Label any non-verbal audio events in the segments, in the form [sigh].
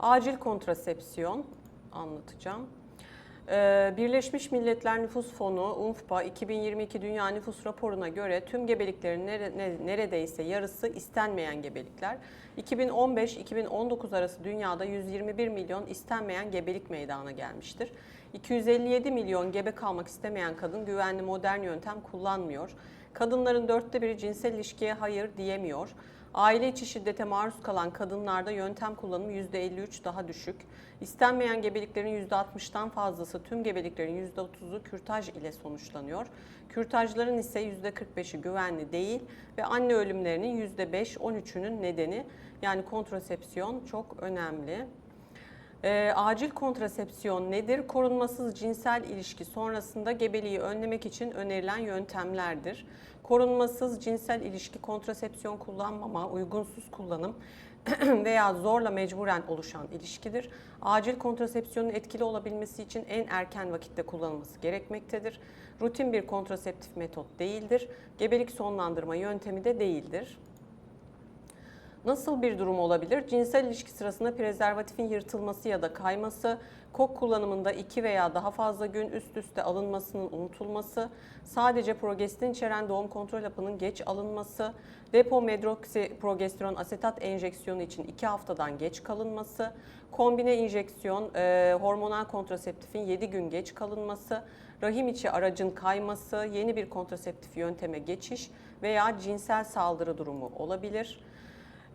Acil kontrasepsiyon anlatacağım. Ee, Birleşmiş Milletler Nüfus Fonu UNFPA 2022 Dünya Nüfus Raporu'na göre tüm gebeliklerin nere- ne- neredeyse yarısı istenmeyen gebelikler. 2015-2019 arası dünyada 121 milyon istenmeyen gebelik meydana gelmiştir. 257 milyon gebe kalmak istemeyen kadın güvenli modern yöntem kullanmıyor. Kadınların dörtte biri cinsel ilişkiye hayır diyemiyor. Aile içi şiddete maruz kalan kadınlarda yöntem kullanımı %53 daha düşük. İstenmeyen gebeliklerin %60'dan fazlası tüm gebeliklerin %30'u kürtaj ile sonuçlanıyor. Kürtajların ise %45'i güvenli değil ve anne ölümlerinin %5-13'ünün nedeni yani kontrasepsiyon çok önemli. Ee, acil kontrasepsiyon nedir? Korunmasız cinsel ilişki sonrasında gebeliği önlemek için önerilen yöntemlerdir. Korunmasız cinsel ilişki kontrasepsiyon kullanmama, uygunsuz kullanım [clears throat] veya zorla mecburen oluşan ilişkidir. Acil kontrasepsiyonun etkili olabilmesi için en erken vakitte kullanılması gerekmektedir. Rutin bir kontraseptif metot değildir. Gebelik sonlandırma yöntemi de değildir. Nasıl bir durum olabilir? Cinsel ilişki sırasında prezervatifin yırtılması ya da kayması, kok kullanımında iki veya daha fazla gün üst üste alınmasının unutulması, sadece progestin içeren doğum kontrol hapının geç alınması, depo medroksiprogesteron asetat enjeksiyonu için 2 haftadan geç kalınması, kombine injeksiyon, e, hormonal kontraseptifin 7 gün geç kalınması, rahim içi aracın kayması, yeni bir kontraseptif yönteme geçiş veya cinsel saldırı durumu olabilir.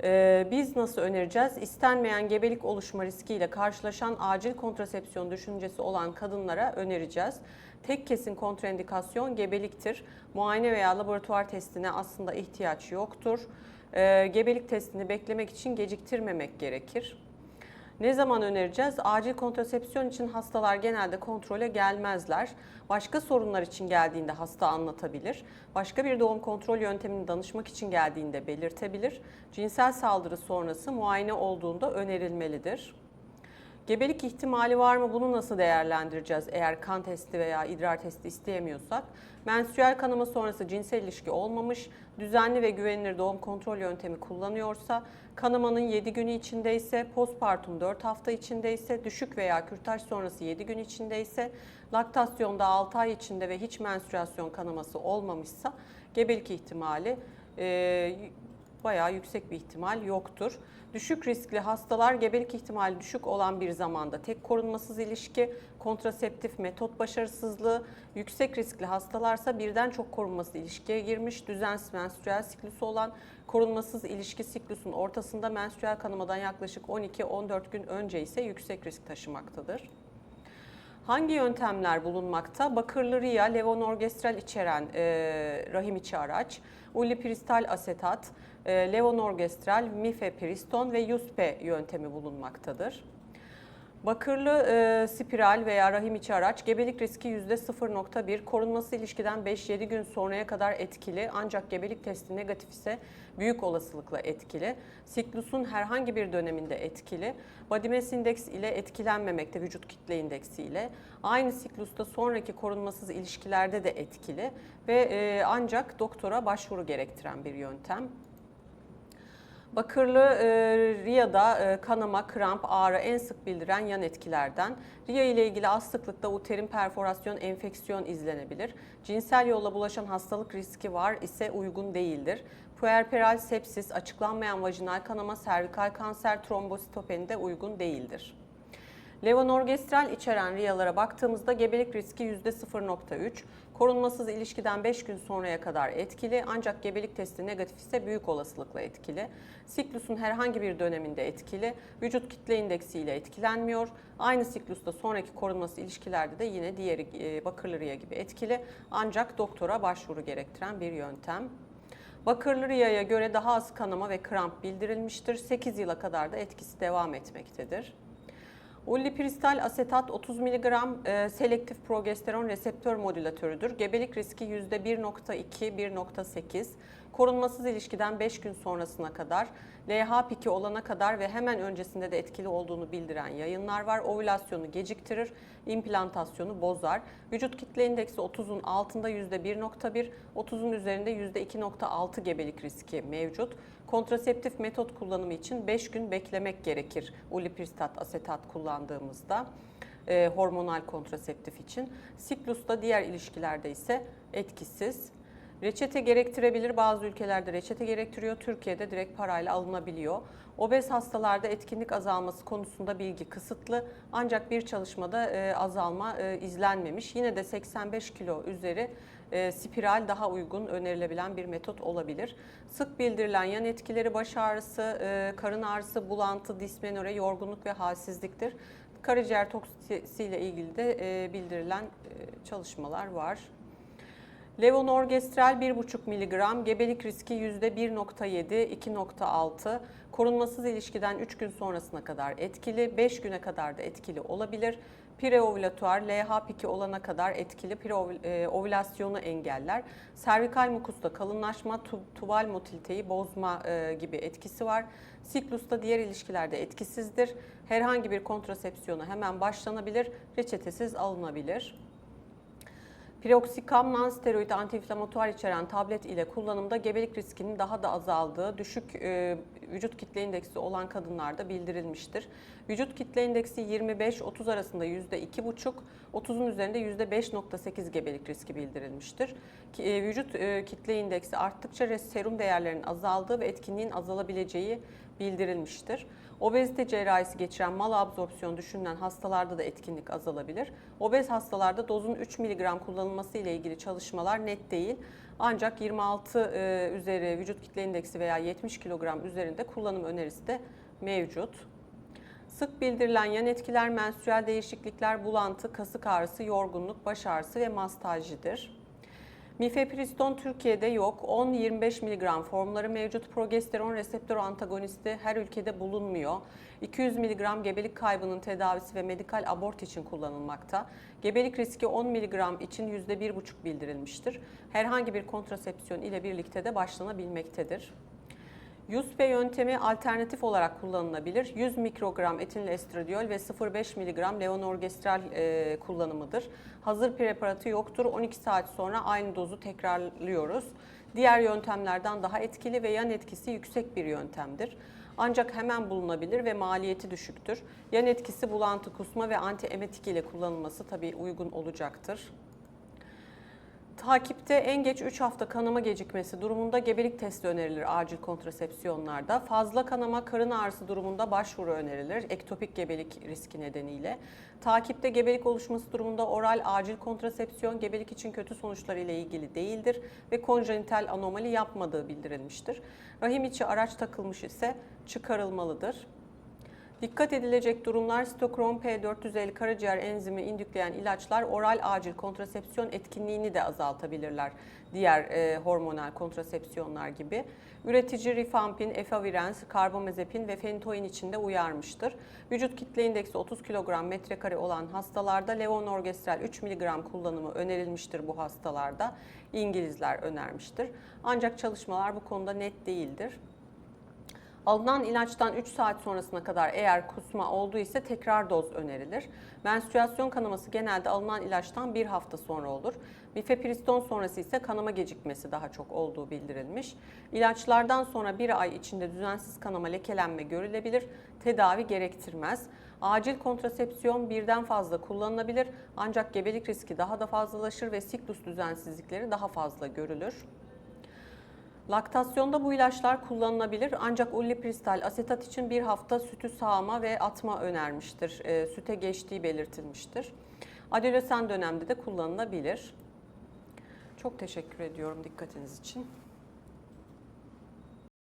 Ee, biz nasıl önereceğiz? İstenmeyen gebelik oluşma riskiyle karşılaşan acil kontrasepsiyon düşüncesi olan kadınlara önereceğiz. Tek kesin kontraindikasyon gebeliktir. Muayene veya laboratuvar testine aslında ihtiyaç yoktur. Ee, gebelik testini beklemek için geciktirmemek gerekir. Ne zaman önereceğiz? Acil kontrasepsiyon için hastalar genelde kontrole gelmezler. Başka sorunlar için geldiğinde hasta anlatabilir. Başka bir doğum kontrol yöntemini danışmak için geldiğinde belirtebilir. Cinsel saldırı sonrası muayene olduğunda önerilmelidir. Gebelik ihtimali var mı? Bunu nasıl değerlendireceğiz eğer kan testi veya idrar testi isteyemiyorsak? Mensüel kanama sonrası cinsel ilişki olmamış, düzenli ve güvenilir doğum kontrol yöntemi kullanıyorsa, kanamanın 7 günü içindeyse, postpartum 4 hafta içindeyse, düşük veya kürtaj sonrası 7 gün içindeyse, laktasyonda 6 ay içinde ve hiç menstrüasyon kanaması olmamışsa gebelik ihtimali e, bayağı yüksek bir ihtimal yoktur. Düşük riskli hastalar gebelik ihtimali düşük olan bir zamanda tek korunmasız ilişki, kontraseptif metot başarısızlığı, yüksek riskli hastalarsa birden çok korunmasız ilişkiye girmiş, düzensiz menstrüel siklüsü olan, korunmasız ilişki siklusun ortasında menstrüel kanamadan yaklaşık 12-14 gün önce ise yüksek risk taşımaktadır. Hangi yöntemler bulunmakta? Bakırlı riya, levonorgestrel içeren e, rahim içi araç, ulipristal asetat, e, levonorgestrel, mifepriston ve yuspe yöntemi bulunmaktadır. Bakırlı e, spiral veya rahim içi araç gebelik riski %0.1, korunması ilişkiden 5-7 gün sonraya kadar etkili ancak gebelik testi negatif ise büyük olasılıkla etkili. Siklusun herhangi bir döneminde etkili. Body mass index ile etkilenmemekte vücut kitle indeksi ile. Aynı siklusta sonraki korunmasız ilişkilerde de etkili ve e, ancak doktora başvuru gerektiren bir yöntem. Bakırlı e, RIA'da e, kanama, kramp, ağrı en sık bildiren yan etkilerden. RIA ile ilgili az sıklıkta uterin perforasyon, enfeksiyon izlenebilir. Cinsel yolla bulaşan hastalık riski var ise uygun değildir. Puerperal sepsis, açıklanmayan vajinal kanama, servikal kanser, trombositopeni de uygun değildir. Levonorgestrel içeren riyalara baktığımızda gebelik riski %0.3, korunmasız ilişkiden 5 gün sonraya kadar etkili ancak gebelik testi negatif ise büyük olasılıkla etkili. Siklusun herhangi bir döneminde etkili, vücut kitle indeksi ile etkilenmiyor. Aynı siklusta sonraki korunması ilişkilerde de yine diğeri e, bakırlı riya gibi etkili ancak doktora başvuru gerektiren bir yöntem. Bakırlı riyaya göre daha az kanama ve kramp bildirilmiştir. 8 yıla kadar da etkisi devam etmektedir. Ulipristal asetat 30 mg e, selektif progesteron reseptör modülatörüdür. Gebelik riski %1.2-1.8. korunmasız ilişkiden 5 gün sonrasına kadar, LH piki olana kadar ve hemen öncesinde de etkili olduğunu bildiren yayınlar var. Ovülasyonu geciktirir, implantasyonu bozar. Vücut kitle indeksi 30'un altında %1.1, 30'un üzerinde %2.6 gebelik riski mevcut. Kontraseptif metot kullanımı için 5 gün beklemek gerekir ulipristat asetat kullandığımızda e, hormonal kontraseptif için. Siklusta diğer ilişkilerde ise etkisiz. Reçete gerektirebilir. Bazı ülkelerde reçete gerektiriyor. Türkiye'de direkt parayla alınabiliyor. Obez hastalarda etkinlik azalması konusunda bilgi kısıtlı. Ancak bir çalışmada e, azalma e, izlenmemiş. Yine de 85 kilo üzeri e, spiral daha uygun önerilebilen bir metot olabilir. Sık bildirilen yan etkileri baş ağrısı, e, karın ağrısı, bulantı, dismenore, yorgunluk ve halsizliktir. Karaciğer toksisiyle ilgili de e, bildirilen e, çalışmalar var. Levonorgestrel 1,5 mg, gebelik riski %1.7, 2.6, korunmasız ilişkiden 3 gün sonrasına kadar etkili, 5 güne kadar da etkili olabilir. Preovülatuar, LH piki olana kadar etkili preovülasyonu engeller. Servikal mukusta kalınlaşma, tu- tubal motiliteyi bozma e, gibi etkisi var. Siklusta diğer ilişkilerde etkisizdir. Herhangi bir kontrasepsiyona hemen başlanabilir, reçetesiz alınabilir. Piroxikam non-steroid antiinflamatuar içeren tablet ile kullanımda gebelik riskinin daha da azaldığı düşük e, vücut kitle indeksi olan kadınlarda bildirilmiştir. Vücut kitle indeksi 25-30 arasında %2,5, 30'un üzerinde %5,8 gebelik riski bildirilmiştir. E, vücut e, kitle indeksi arttıkça serum değerlerinin azaldığı ve etkinliğin azalabileceği bildirilmiştir. Obezite cerrahisi geçiren mal absorpsiyon düşünülen hastalarda da etkinlik azalabilir. Obez hastalarda dozun 3 mg kullanılması ile ilgili çalışmalar net değil. Ancak 26 e, üzeri vücut kitle indeksi veya 70 kilogram üzerinde kullanım önerisi de mevcut. Sık bildirilen yan etkiler menstrüel değişiklikler, bulantı, kasık ağrısı, yorgunluk, baş ağrısı ve mastajidir. Mifepriston Türkiye'de yok. 10-25 mg formları mevcut. Progesteron reseptör antagonisti her ülkede bulunmuyor. 200 mg gebelik kaybının tedavisi ve medikal abort için kullanılmakta. Gebelik riski 10 mg için %1,5 bildirilmiştir. Herhangi bir kontrasepsiyon ile birlikte de başlanabilmektedir. YUSP yöntemi alternatif olarak kullanılabilir. 100 mikrogram etinil estradiol ve 0,5 mg levonorgestrel e, kullanımıdır. Hazır preparatı yoktur. 12 saat sonra aynı dozu tekrarlıyoruz. Diğer yöntemlerden daha etkili ve yan etkisi yüksek bir yöntemdir. Ancak hemen bulunabilir ve maliyeti düşüktür. Yan etkisi bulantı, kusma ve antiemetik ile kullanılması tabii uygun olacaktır. Takipte en geç 3 hafta kanama gecikmesi durumunda gebelik testi önerilir acil kontrasepsiyonlarda. Fazla kanama karın ağrısı durumunda başvuru önerilir ektopik gebelik riski nedeniyle. Takipte gebelik oluşması durumunda oral acil kontrasepsiyon gebelik için kötü sonuçlar ile ilgili değildir ve konjenital anomali yapmadığı bildirilmiştir. Rahim içi araç takılmış ise çıkarılmalıdır. Dikkat edilecek durumlar stokrom P450 karaciğer enzimi indükleyen ilaçlar oral acil kontrasepsiyon etkinliğini de azaltabilirler. Diğer e, hormonal kontrasepsiyonlar gibi. Üretici rifampin, efavirenz, karbamazepin ve fentoin için de uyarmıştır. Vücut kitle indeksi 30 kilogram metrekare olan hastalarda levonorgestrel 3 mg kullanımı önerilmiştir bu hastalarda. İngilizler önermiştir. Ancak çalışmalar bu konuda net değildir. Alınan ilaçtan 3 saat sonrasına kadar eğer kusma olduğu ise tekrar doz önerilir. Menstrüasyon kanaması genelde alınan ilaçtan bir hafta sonra olur. Mifepriston sonrası ise kanama gecikmesi daha çok olduğu bildirilmiş. İlaçlardan sonra bir ay içinde düzensiz kanama lekelenme görülebilir. Tedavi gerektirmez. Acil kontrasepsiyon birden fazla kullanılabilir ancak gebelik riski daha da fazlalaşır ve siklus düzensizlikleri daha fazla görülür. Laktasyonda bu ilaçlar kullanılabilir ancak ulipristal asetat için bir hafta sütü sağma ve atma önermiştir. E, süte geçtiği belirtilmiştir. Adolesan dönemde de kullanılabilir. Çok teşekkür ediyorum dikkatiniz için.